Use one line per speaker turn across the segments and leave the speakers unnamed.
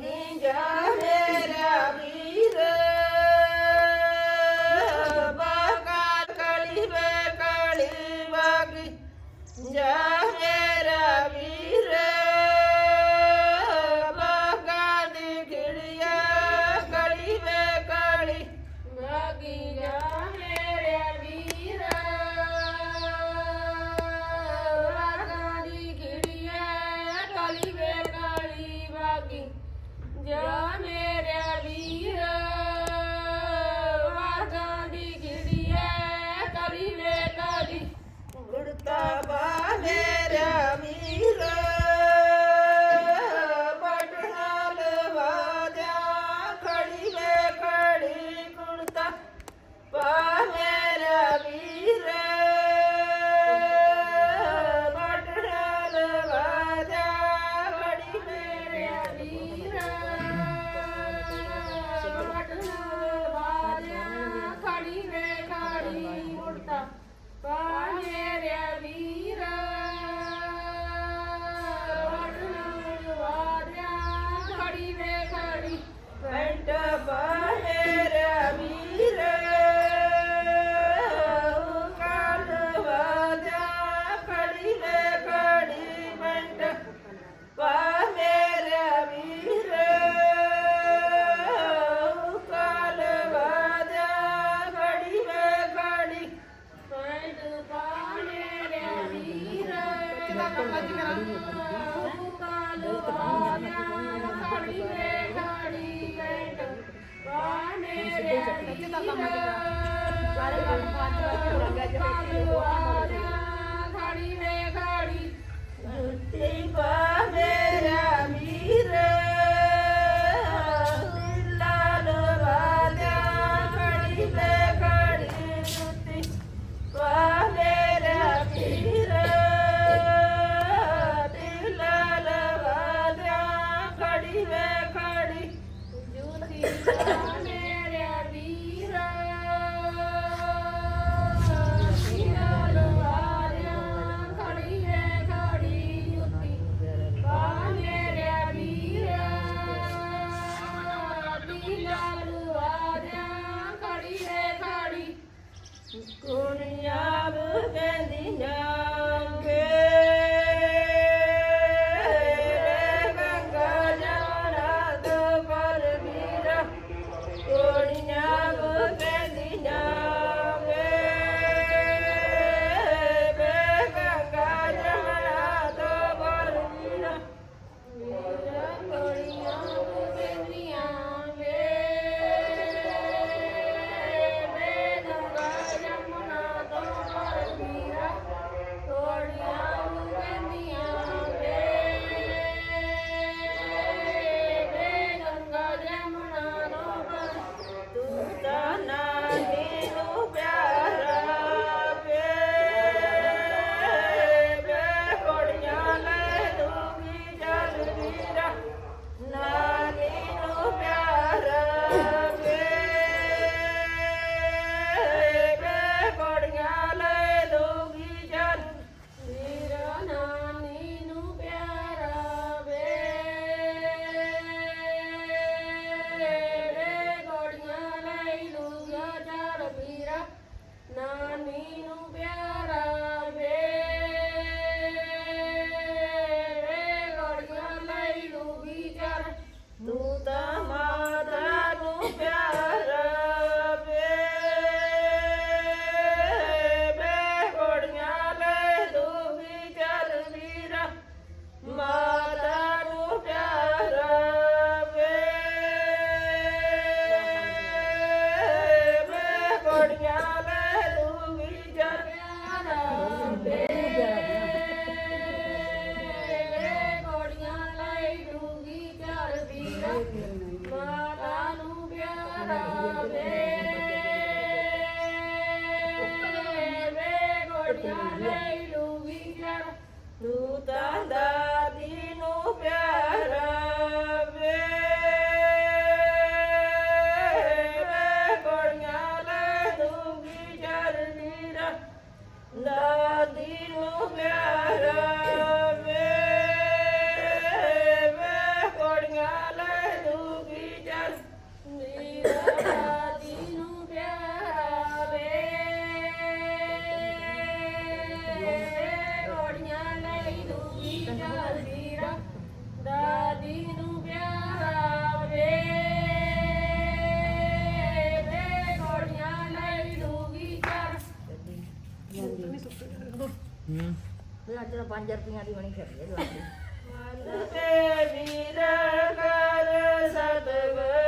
Ninja. German.
ਕੱਢੀ ਚੱਕੀ ਸਾਰੇ ਗੱਲ ਬਾਤ ਕਰਾਂਗਾ ਜਿਵੇਂ ਕਿ ਉਹ ਆ
ਹੂੰ
ਫਿਰ ਅੱਜ ਤਾਂ 5 ਰੁਪਈਆਂ ਦੀ ਬਣੀ ਫਿਰਦੀ ਹੈ
ਜਵਾਬ ਤੇ ਵੀਰ ਕਰ ਸਤਿਗੁਰ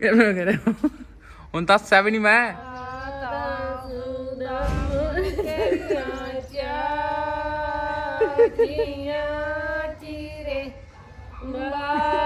ਕਿਵੇਂ ਕਰੇ ਹੁਣ ਤਾਂ ਸੈਵਨ ਹੀ ਮੈਂ
ਜੀਆਂ ਚੀਰੇ ਬਾ